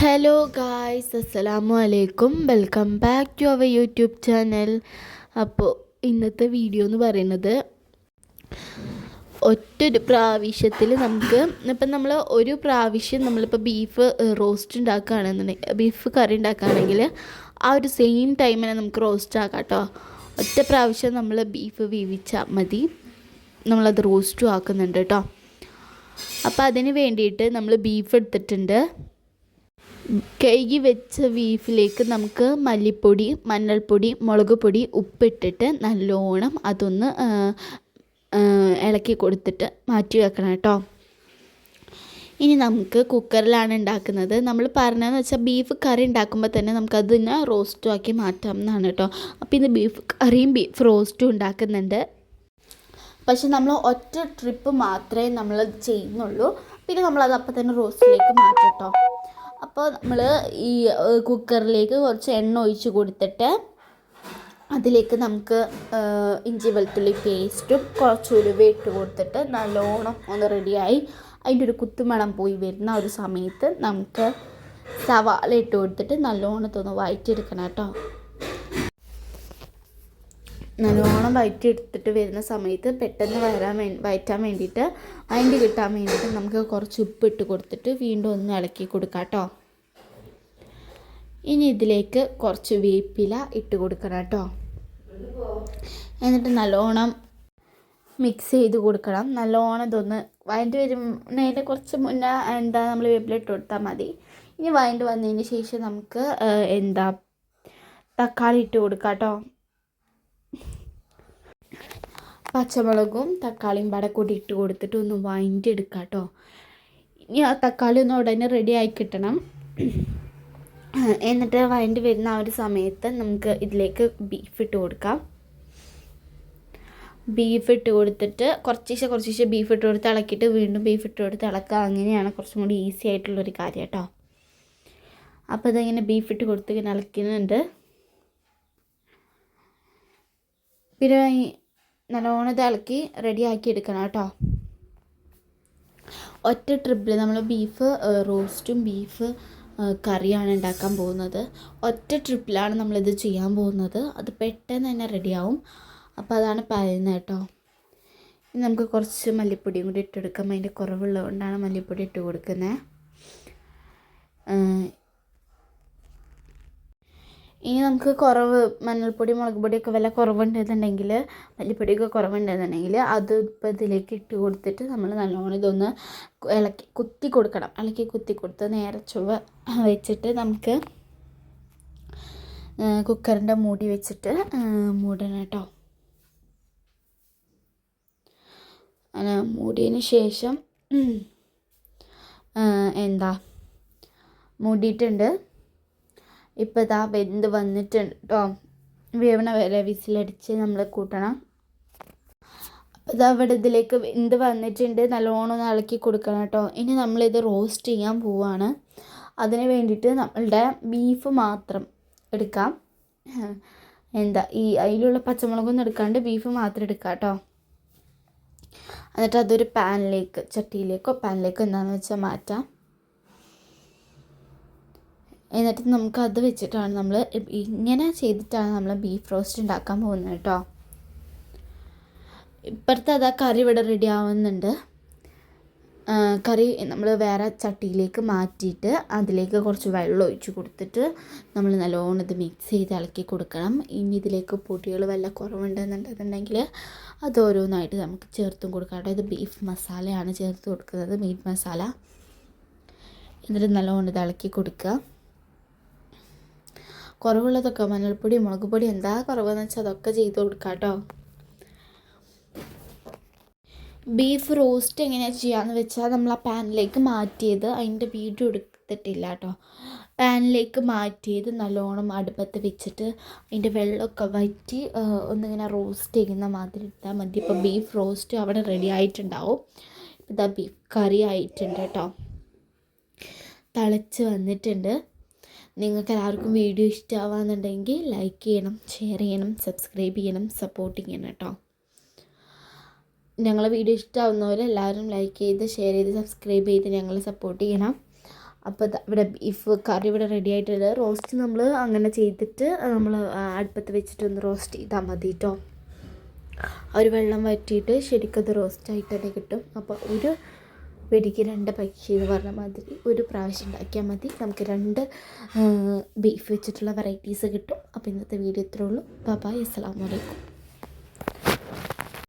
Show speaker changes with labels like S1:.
S1: Hello guys അസ്സലാമു അലൈക്കും welcome back to our YouTube channel അപ്പോൾ ഇന്നത്തെ വീഡിയോ എന്ന് പറയുന്നത് ഒറ്റൊരു പ്രാവശ്യത്തിൽ നമുക്ക് ഇപ്പം നമ്മൾ ഒരു പ്രാവശ്യം നമ്മളിപ്പോൾ ബീഫ് റോസ്റ്റ് ഉണ്ടാക്കുകയാണെന്നുണ്ടെങ്കിൽ ബീഫ് കറി ഉണ്ടാക്കുകയാണെങ്കിൽ ആ ഒരു സെയിം ടൈമിനെ നമുക്ക് റോസ്റ്റ് ആക്കാം കേട്ടോ ഒറ്റ പ്രാവശ്യം നമ്മൾ ബീഫ് വേവിച്ചാൽ മതി. നമ്മളത് റോസ്റ്റും ആക്കുന്നുണ്ട് കേട്ടോ അപ്പോൾ അതിന് വേണ്ടിയിട്ട് നമ്മൾ ബീഫ് എടുത്തിട്ടുണ്ട്. കഴുകി വെച്ച ബീഫിലേക്ക് നമുക്ക് മല്ലിപ്പൊടി മഞ്ഞൾപ്പൊടി മുളക് പൊടി ഉപ്പിട്ടിട്ട് നല്ലോണം അതൊന്ന് ഇളക്കി കൊടുത്തിട്ട് മാറ്റി വെക്കണം കേട്ടോ. ഇനി നമുക്ക് കുക്കറിലാണ് ഉണ്ടാക്കുന്നത്. നമ്മൾ പറഞ്ഞതെന്ന് വെച്ചാൽ ബീഫ് കറി ഉണ്ടാക്കുമ്പോൾ തന്നെ നമുക്കതിനെ റോസ്റ്റും ആക്കി മാറ്റാം എന്നാണ് കേട്ടോ. അപ്പോൾ ഇന്ന് ബീഫ് കറിയും ബീഫ് റോസ്റ്റും ഉണ്ടാക്കുന്നുണ്ട്. പക്ഷെ നമ്മൾ ഒറ്റ ട്രിപ്പ് മാത്രമേ നമ്മൾ ചെയ്യുന്നുള്ളൂ. പിന്നെ നമ്മളത് അപ്പം തന്നെ റോസ്റ്റിലേക്ക് മാറ്റും കേട്ടോ. അപ്പോൾ നമ്മൾ ഈ കുക്കറിലേക്ക് കുറച്ച് എണ്ണ ഒഴിച്ച് കൊടുത്തിട്ട് അതിലേക്ക് നമുക്ക് ഇഞ്ചി വെളുത്തുള്ളി പേസ്റ്റും കുറച്ച് ഉലുവ ഇട്ട് കൊടുത്തിട്ട് നല്ലോണം ഒന്ന് റെഡിയായി അതിന്റെ ഒരു കുത്തുമണം പോയി വരുന്ന ഒരു സമയത്ത് നമുക്ക് സവാള ഇട്ട് കൊടുത്തിട്ട് നല്ലോണത്തൊന്ന് വയറ്റിയെടുക്കണം കേട്ടോ. നല്ലോണം വയറ്റിയെടുത്തിട്ട് വരുന്ന സമയത്ത് പെട്ടെന്ന് വരാൻ വേണ്ടി വയറ്റാൻ വേണ്ടിയിട്ട് അതിന്റെ കിട്ടാൻ വേണ്ടിയിട്ട് നമുക്ക് കുറച്ച് ഉപ്പ് ഇട്ട് കൊടുത്തിട്ട് വീണ്ടും ഒന്ന് ഇളക്കി കൊടുക്കാം കേട്ടോ. ഇനി ഇതിലേക്ക് കുറച്ച് വേപ്പില ഇട്ട് കൊടുക്കണം കേട്ടോ. എന്നിട്ട് നല്ലോണം മിക്സ് ചെയ്ത് കൊടുക്കണം. നല്ലോണം ഇതൊന്ന് വയറ്റ് വരുന്നതിന്റെ കുറച്ച് മുന്നേ എന്താ നമ്മൾ വേപ്പില ഇട്ട് കൊടുത്താൽ മതി. ഇനി വയറ്റ് വന്നതിന് ശേഷം നമുക്ക് എന്താ തക്കാളി ഇട്ട് കൊടുക്കാം കേട്ടോ. പച്ചമുളകും തക്കാളിയും പാടെ കൂടി ഇട്ട് കൊടുത്തിട്ട് ഒന്ന് വാങ്ങിട്ട് എടുക്കാം കേട്ടോ. ഇനി ആ തക്കാളി ഒന്ന് ഉടനെ റെഡി ആയി കിട്ടണം. എന്നിട്ട് വഴണ്ടി വരുന്ന ആ ഒരു സമയത്ത് നമുക്ക് ഇതിലേക്ക് ബീഫ് ഇട്ട് കൊടുക്കാം. ബീഫ് ഇട്ട് കൊടുത്തിട്ട് കുറച്ചേശ്ശെ കുറച്ചേശ്ശെ ബീഫ് ഇട്ട് കൊടുത്ത് ഇളക്കിയിട്ട് വീണ്ടും ബീഫ് ഇട്ട് കൊടുത്ത് ഇളക്കുക. അങ്ങനെയാണ് കുറച്ചും കൂടി ഈസി ആയിട്ടുള്ളൊരു കാര്യം കേട്ടോ അപ്പോൾ ഇതിങ്ങനെ ബീഫ് ഇട്ട് കൊടുത്ത് ഇങ്ങനെ ഇളക്കുന്നുണ്ട്. പിന്നെ നല്ലോണം ഇത് ഇളക്കി റെഡിയാക്കി എടുക്കണം കേട്ടോ ഒറ്റ ട്രിപ്പിൽ നമ്മൾ ബീഫ് റോസ്റ്റും ബീഫ് കറിയാണ് ഉണ്ടാക്കാൻ പോകുന്നത്. ഒറ്റ ട്രിപ്പിലാണ് നമ്മളിത് ചെയ്യാൻ പോകുന്നത്. അത് പെട്ടെന്ന് തന്നെ റെഡിയാവും. അപ്പോൾ അതാണ് പറയുന്നത് കേട്ടോ. ഇനി നമുക്ക് കുറച്ച് മല്ലിപ്പൊടിയും കൂടി ഇട്ടെടുക്കാം. അതിന്റെ കുറവുള്ളതുകൊണ്ടാണ് മല്ലിപ്പൊടി ഇട്ട് കൊടുക്കുന്നത്. ഇനി നമുക്ക് കുറവ് മഞ്ഞൾപ്പൊടി മുളക് പൊടിയൊക്കെ വില കുറവുണ്ടെന്നുണ്ടെങ്കിൽ മല്ലിപ്പൊടിയൊക്കെ കുറവുണ്ടെന്നുണ്ടെങ്കിൽ അത് ഇപ്പോൾ ഇതിലേക്ക് ഇട്ട് കൊടുത്തിട്ട് നമ്മൾ നല്ലോണം ഇതൊന്ന് ഇളക്കി കുത്തി കൊടുക്കണം. ഇളക്കി കുത്തി കൊടുത്ത് നേരെ ചുവ വെച്ചിട്ട് നമുക്ക് കുക്കറിന്റെ മൂടി വെച്ചിട്ട് മൂടണം കേട്ടോ. അങ്ങനെ മൂടിയതിന് ശേഷം എന്താ മൂടിയിട്ടുണ്ട്. ഇപ്പോൾ ഇതാ വെന്ത് വന്നിട്ടുണ്ട് കേട്ടോ വേവണ വരെ വിസിലടിച്ച് നമ്മൾ കൂട്ടണം. അപ്പോൾ ഇതാ ഇവിടെ ഇതിലേക്ക് വെന്ത് വന്നിട്ടുണ്ട്. നല്ലോണം ഒന്ന് ഇളക്കി കൊടുക്കണം കേട്ടോ ഇനി നമ്മളിത് റോസ്റ്റ് ചെയ്യാൻ പോവാണ്. അതിന് വേണ്ടിയിട്ട് നമ്മളുടെ ബീഫ് മാത്രം എടുക്കാം. എന്താ ഈ അതിലുള്ള പച്ചമുളകൊന്നും എടുക്കാണ്ട് ബീഫ് മാത്രം എടുക്കാം കേട്ടോ എന്നിട്ട് അതൊരു പാനിലേക്ക് ചട്ടിയിലേക്കോ പാനിലേക്കോ എന്താണെന്ന് വെച്ചാൽ മാറ്റാം. എന്നിട്ട് നമുക്ക് അത് വെച്ചിട്ടാണ് നമ്മൾ ഇങ്ങനെ ചെയ്തിട്ടാണ് നമ്മൾ ബീഫ് റോസ്റ്റ് ഉണ്ടാക്കാൻ പോകുന്നത് കേട്ടോ. ഇപ്പോഴത്തെ അതാ കറി ഇവിടെ റെഡി ആവുന്നുണ്ട്. കറി നമ്മൾ വേറെ ചട്ടിയിലേക്ക് മാറ്റിയിട്ട് അതിലേക്ക് കുറച്ച് വെള്ളം ഒഴിച്ച് കൊടുത്തിട്ട് നമ്മൾ നല്ലോണം ഇത് മിക്സ് ചെയ്ത് ഇളക്കി കൊടുക്കണം. ഇനി ഇതിലേക്ക് പൊടികൾ വല്ല കുറവുണ്ടെന്നുണ്ടെന്നുണ്ടെങ്കിൽ അത് ഓരോന്നായിട്ട് നമുക്ക് ചേർത്തും കൊടുക്കാം. കേട്ടോ ഇത് ബീഫ് മസാലയാണ് ചേർത്ത് കൊടുക്കുന്നത് മീറ്റ് മസാല എന്നിട്ട് നല്ലോണം ഇത് ഇളക്കി കൊടുക്കുക. കുറവുള്ളതൊക്കെ മഞ്ഞൾപ്പൊടി മുളക് പൊടി എന്താ കുറവെന്ന് വെച്ചാൽ അതൊക്കെ ചെയ്ത് കൊടുക്കാം കേട്ടോ ബീഫ് റോസ്റ്റ് എങ്ങനെയാണ് ചെയ്യാന്ന് വെച്ചാൽ നമ്മൾ ആ പാനിലേക്ക് മാറ്റിയത്. അതിന്റെ വീട് എടുത്തിട്ടില്ല കേട്ടോ പാനിലേക്ക് മാറ്റിയത് നല്ലോണം അടുപ്പത്ത് വെച്ചിട്ട് അതിന്റെ വെള്ളമൊക്കെ വറ്റി ഒന്നിങ്ങനെ റോസ്റ്റ് ചെയ്യുന്ന മാതിരി ഇട്ടാൽ മതി. ഇപ്പോൾ ബീഫ് റോസ്റ്റ് അവിടെ റെഡി ആയിട്ടുണ്ടാവും. ഇതാ ബീഫ് കറി ആയിട്ടുണ്ട് കേട്ടോ തിളച്ച് വന്നിട്ടുണ്ട്. നിങ്ങൾക്ക് എല്ലാവർക്കും വീഡിയോ ഇഷ്ടമാവാന്നുണ്ടെങ്കിൽ ലൈക്ക് ചെയ്യണം ഷെയർ ചെയ്യണം സബ്സ്ക്രൈബ് ചെയ്യണം സപ്പോർട്ട് ചെയ്യണം കേട്ടോ. ഞങ്ങളെ വീഡിയോ ഇഷ്ടമാവുന്നവർ എല്ലാവരും ലൈക്ക് ചെയ്ത് ഷെയർ ചെയ്ത് സബ്സ്ക്രൈബ് ചെയ്ത് ഞങ്ങളെ സപ്പോർട്ട് ചെയ്യണം. അപ്പോൾ ഇവിടെ ബീഫ് കറി ഇവിടെ റെഡി ആയിട്ടുണ്ട്. റോസ്റ്റ് നമ്മൾ അങ്ങനെ ചെയ്തിട്ട് നമ്മൾ അടുപ്പത്ത് വെച്ചിട്ട് ഒന്ന് റോസ്റ്റ് ചെയ്താൽ മതി കേട്ടോ. ഒരു വെള്ളം വറ്റിയിട്ട് റോസ്റ്റ് റോസ്റ്റായിട്ട് തന്നെ കിട്ടും. അപ്പോൾ ഒരു വെടിക്ക് രണ്ട് പക്ഷി എന്ന് പറഞ്ഞ മാതിരി ഒരു പ്രാവശ്യം ഉണ്ടാക്കിയാൽ മതി. നമുക്ക് രണ്ട് ബീഫ് വെച്ചിട്ടുള്ള വെറൈറ്റീസ് കിട്ടും. അപ്പോൾ ഇന്നത്തെ വീഡിയോ ഇത്രേ ഉള്ളൂ. ബൈ അസ്സലാമു അലൈക്കും